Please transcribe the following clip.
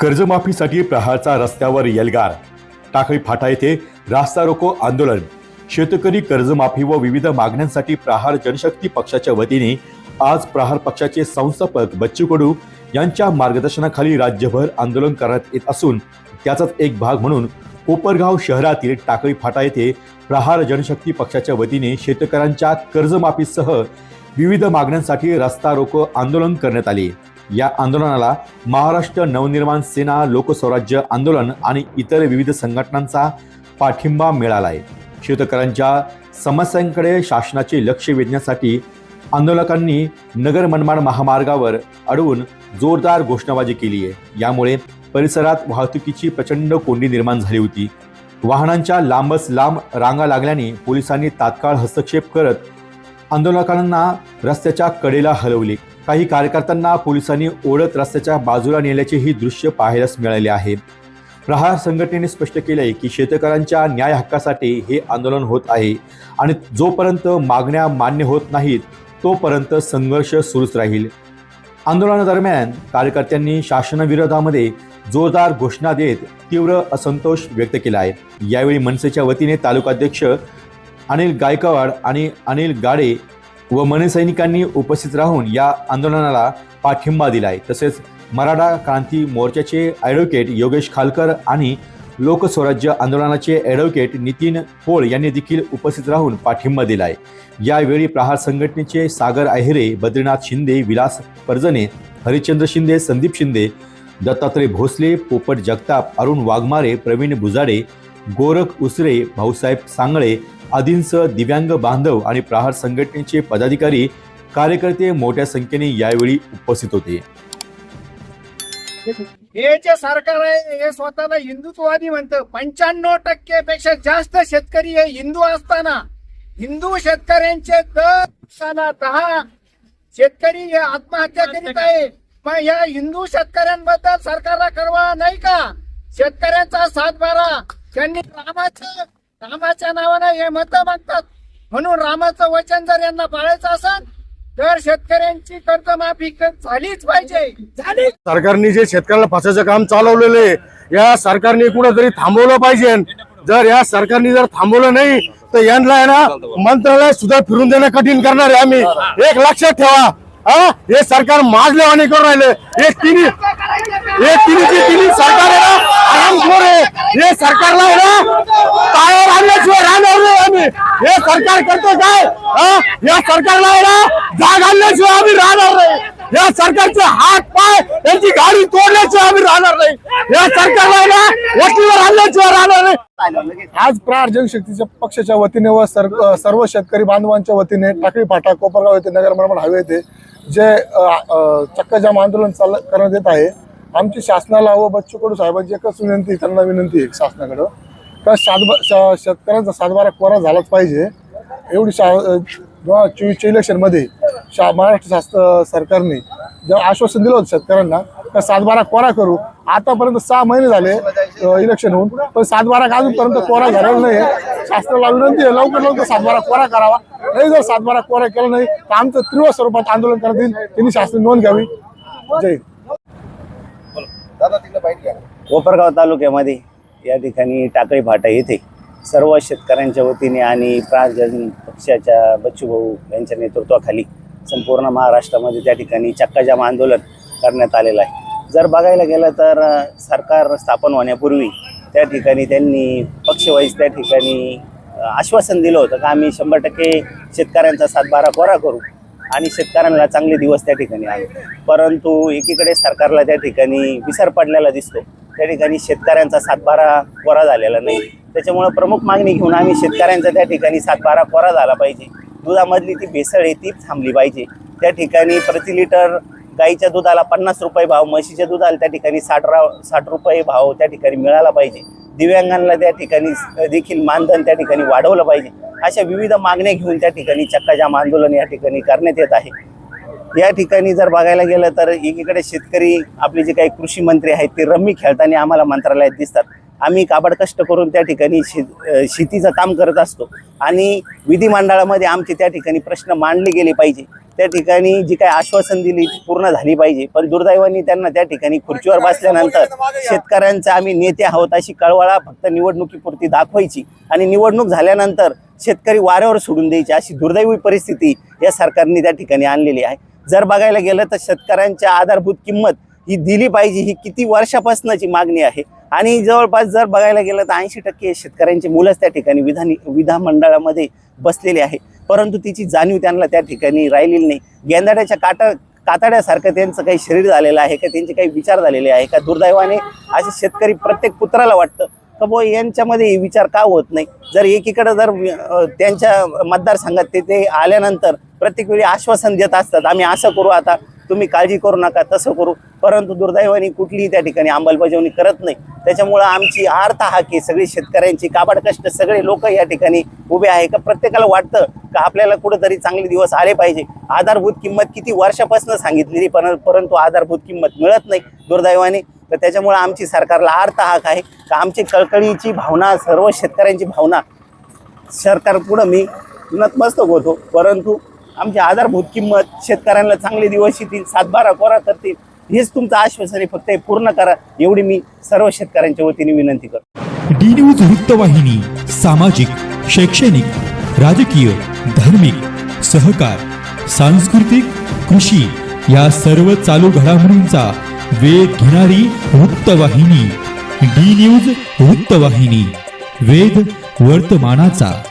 कर्जमाफीसाठी प्रहारचा रस्त्यावर यलगार. टाकळी फाटा येथे रास्ता रोको आंदोलन. शेतकरी कर्जमाफी व विविध मागण्यांसाठी प्रहार जनशक्ती पक्षाच्या वतीने आज प्रहार पक्षाचे संस्थापक बच्चू कडू यांच्या मार्गदर्शनाखाली राज्यभर आंदोलन करण्यात येत असून त्याचाच एक भाग म्हणून कोपरगाव शहरातील टाकळी फाटा येथे प्रहार जनशक्ती पक्षाच्या वतीने शेतकऱ्यांच्या कर्जमाफीसह विविध मागण्यांसाठी रस्ता रोको आंदोलन करण्यात आले. या आंदोलनाला महाराष्ट्र नवनिर्माण सेना लोकस्वराज्य आंदोलन आणि इतर विविध संघटनांचा पाठिंबा मिळाला आहे शेतकऱ्यांच्या समस्यांकडे शासनाचे लक्ष वेधण्यासाठी आंदोलकांनी नगर मनमाड महामार्गावर अडवून जोरदार घोषणाबाजी केली आहे. यामुळे परिसरात वाहतुकीची प्रचंड कोंडी निर्माण झाली होती. वाहनांच्या लांबच लांब रांगा लागल्याने पोलिसांनी तात्काळ हस्तक्षेप करत आंदोलकांना रस्त्याच्या कडेला हलवले. काही कार्यकर्त्यांना पोलिसांनी ओढत रस्त्याच्या बाजूला नेल्याचे ही दृश्य पाहायलाच मिळाले आहे. प्रहार संघटनेने स्पष्ट केले आहे की शेतकऱ्यांच्या न्याय हक्कासाठी हे आंदोलन होत आहे आणि जोपर्यंत मागण्या मान्य होत नाहीत तोपर्यंत संघर्ष सुरूच राहील. आंदोलनादरम्यान कार्यकर्त्यांनी शासनाविरोधामध्ये जोरदार घोषणा देत तीव्र असंतोष व्यक्त केला आहे यावेळी मनसेच्या वतीने तालुकाध्यक्ष अनिल गायकवाड आणि अनिल गाडे व मनसैनिकांनी उपस्थित राहून या आंदोलनाला पाठिंबा दिला आहे तसेच मराठा क्रांती मोर्चाचे ॲडव्होकेट योगेश खालकर आणि लोकस्वराज्य आंदोलनाचे ॲडव्होकेट नितीन पोळ यांनी देखील उपस्थित राहून पाठिंबा दिला आहे यावेळी प्रहार संघटनेचे सागर अहिरे बद्रीनाथ शिंदे विलास परजने हरिश्चंद्र शिंदे संदीप शिंदे दत्तात्रय भोसले पोपट जगताप अरुण वाघमारे प्रवीण बुजाडे गोरख उसरे भाऊसाहेब सांगळे आदींसह दिव्यांग बांधव आणि प्रहार संघटनेचे पदाधिकारी कार्यकर्ते मोठ्या संख्येने यावेळी उपस्थित होते. हे जे सरकार आहे हे स्वतःला हिंदुत्ववादी म्हणतं. पंच्याण्णव टक्के पेक्षा जास्त शेतकरी हे हिंदू असताना. हिंदू शेतकऱ्यांचे दर दिवसाला दहा शेतकरी हे आत्महत्या करीत आहे. मग या हिंदू शेतकऱ्यांबद्दल सरकारला करवा नाही का? शेतकऱ्यांचा सातबारा त्यांनी रामाचं रामाच्या नावानं हे मत मागतात. म्हणून रामाचं वचन जर यांना पाळायचं असेल तर शेतकऱ्यांची कर्जमाफी क- झालीच पाहिजे. झाली सरकारने जे शेतकऱ्याला फसायचं काम चालवलेले या सरकारने कुठंतरी थांबवलं पाहिजे जर या सरकारने जर थांबवलं नाही तर यांना ना मंत्रालय सुद्धा फिरून देणं कठीण करणार आहे आम्ही. एक लक्षात ठेवा. हा? हे सरकार माजलेवाणी करून राहिले. हे तिन्ही हे तिन्ही तिन्ही सरकार आहे ना आरामखोर आहे. हे सरकारला आहे ना पायावर आणल्याशिवाय राहणार नाही आम्ही. हे सरकार करतो काय? हा? या सरकारला आहे ना जाग आणल्याशिवाय आम्ही राहणार नाही. या सरकारचे हात पाय यांची गाडी तोडल्याशिवाय आम्ही राहणार नाही. या सरकारला आहे ना वस्तीवर आणल्याशिवाय राहणार नाही. आज प्रहार जनशक्तीच्या पक्षाच्या वतीने व सर सर्व शेतकरी बांधवांच्या वतीने टाकळी फाटा कोपरगाव येथे नगर मनमाड हवे येथे जे चक्काजाम आंदोलन चाल करण्यात येत आहे. आमची शासनाला व बच्चू कडू साहेबांची एकच विनंती त्यांना विनंती आहे शासनाकडं का सातबा शेतकऱ्यांचा सातबारा कोरा झालाच पाहिजे. एवढी शा दोन हजार चोवीसच्या इलेक्शनमध्ये शा महाराष्ट्र शासन सरकारने जेव्हा आश्वासन दिलं होतं शेतकऱ्यांना का सातबारा कोरा करू आतापर्यंत सहा महिने झाले इलेक्शन होऊन. पण सातबारा अजूनपर्यंत कोरा झालेला नाही शासनाला विनंती आहे लवकर लवकर सातबारा कोरा करावा. नाही जर सातबारा कोरा केला नाही तर आमचं तीव्र स्वरूपात आंदोलन करण्यात येईल त्यांनी शासन नोंद घ्यावी. जय. कोपरगाव तालुक्यामध्ये या ठिकाणी टाकळी फाटा येथे सर्व शेतकऱ्यांच्या वतीने आणि प्राजन पक्षाच्या बच्चूभाऊ यांच्या नेतृत्वाखाली संपूर्ण महाराष्ट्रामध्ये त्या ठिकाणी चक्काजाम आंदोलन करण्यात आलेलं आहे. जर बघायला गेलं तर सरकार स्थापन होण्यापूर्वी त्या ठिकाणी त्यांनी पक्षवाईज त्या ठिकाणी आश्वासन दिलं होतं का आम्ही शंभर टक्के शेतकऱ्यांचा सातबारा कोरा करू आणि शेतकऱ्यांना चांगले दिवस त्या ठिकाणी आले परंतु एकीकडे सरकारला त्या ठिकाणी विसर पडलेला दिसतो. त्या ठिकाणी शेतकऱ्यांचा सातबारा कोरा झालेला नाही. त्याच्यामुळं प्रमुख मागणी घेऊन आम्ही शेतकऱ्यांचा त्या ठिकाणी सातबारा कोरा झाला पाहिजे. दुधामधली ती भेसळ आहे ती थांबली पाहिजे. त्या ठिकाणी प्रति लिटर गाईच्या दुधाला पन्नास रुपये भाव म्हशीच्या दुधाला त्या ठिकाणी साठ रा साठ रुपये भाव त्या ठिकाणी मिळाला पाहिजे. दिव्यांगांना त्या ठिकाणी देखील मानधन त्या ठिकाणी वाढवलं पाहिजे. अशा विविध मागण्या घेऊन त्या ठिकाणी चक्काजाम आंदोलन या ठिकाणी करण्यात येत आहे. या ठिकाणी जर बघायला गेलं तर एकीकडे शेतकरी आपले जे काही कृषी मंत्री आहेत ते रम्मी खेळताना आम्हाला मंत्रालयात दिसतात. आम्ही काबड कष्ट करून त्या ठिकाणी शे शेतीचं काम करत असतो. आणि विधिमंडळामध्ये आमचे त्या ठिकाणी प्रश्न मांडले गेले पाहिजे. त्या ठिकाणी जी काही आश्वासन दिली ती पूर्ण झाली पाहिजे. पण दुर्दैवाने त्यांना त्या ठिकाणी खुर्चीवर बसल्यानंतर शेतकऱ्यांचा आम्ही नेते आहोत अशी कळवळा फक्त निवडणुकीपुरती दाखवायची आणि निवडणूक झाल्यानंतर शेतकरी वाऱ्यावर सोडून द्यायची अशी दुर्दैवी परिस्थिती या सरकारने त्या ठिकाणी आणलेली आहे. जर बघायला गेलं तर शेतकऱ्यांच्या आधारभूत किंमत ही दिली पाहिजे ही किती वर्षापासूनची मागणी आहे. आणि जवळपास जर बघायला गेलं तर ऐंशी टक्के शेतकऱ्यांची मुलंच त्या ठिकाणी विधान विधानमंडळामध्ये बसलेली आहे. परंतु तिची जाणीव त्यांना त्या ठिकाणी राहिलेली नाही. गेंदाड्याच्या काटा कातड्यासारखं त्यांचं काही शरीर झालेलं आहे का? त्यांचे काही विचार झालेले आहे का? दुर्दैवाने असे शेतकरी प्रत्येक पुत्राला वाटतं का बो यांच्यामध्ये विचार का होत नाही? जर एकीकडे जर त्यांच्या मतदारसंघात ते ते आल्यानंतर प्रत्येक वेळी आश्वासन देत असतात आम्ही असं करू आता. तुम्ही काळजी करू नका तसं करू. परंतु दुर्दैवाने कुठलीही त्या ठिकाणी अंमलबजावणी करत नाही. त्याच्यामुळं आमची आर्थ हाके सगळी शेतकऱ्यांची काबाड कष्ट सगळे लोक या ठिकाणी उभे आहे. का प्रत्येकाला वाटतं का आपल्याला कुठंतरी चांगले दिवस आले पाहिजे? आधारभूत किंमत किती वर्षापासून सांगितलेली पण परंतु आधारभूत किंमत मिळत नाही दुर्दैवाने. तर त्याच्यामुळं आमची सरकारला आर्थ हाक आहे का आमची कळकळीची भावना सर्व शेतकऱ्यांची भावना सरकार पुढं मी नतमस्तक होतो. परंतु आमची आधारभूत किंमत शेतकऱ्यांना चांगले दिवस येतील सातबारा कोरा करतील हेच तुमचं आश्वासन आहे. फक्त हे पूर्ण करा. एवढी मी सर्व शेतकऱ्यांच्या वतीने विनंती करतो. डी न्यूज वृत्तवाहिनी सामाजिक शैक्षणिक राजकीय धार्मिक सहकार सांस्कृतिक कृषी या सर्व चालू घडामोडींचा वेध घेणारी वृत्तवाहिनी. डी न्यूज वृत्तवाहिनी. वेध वर्तमानाचा.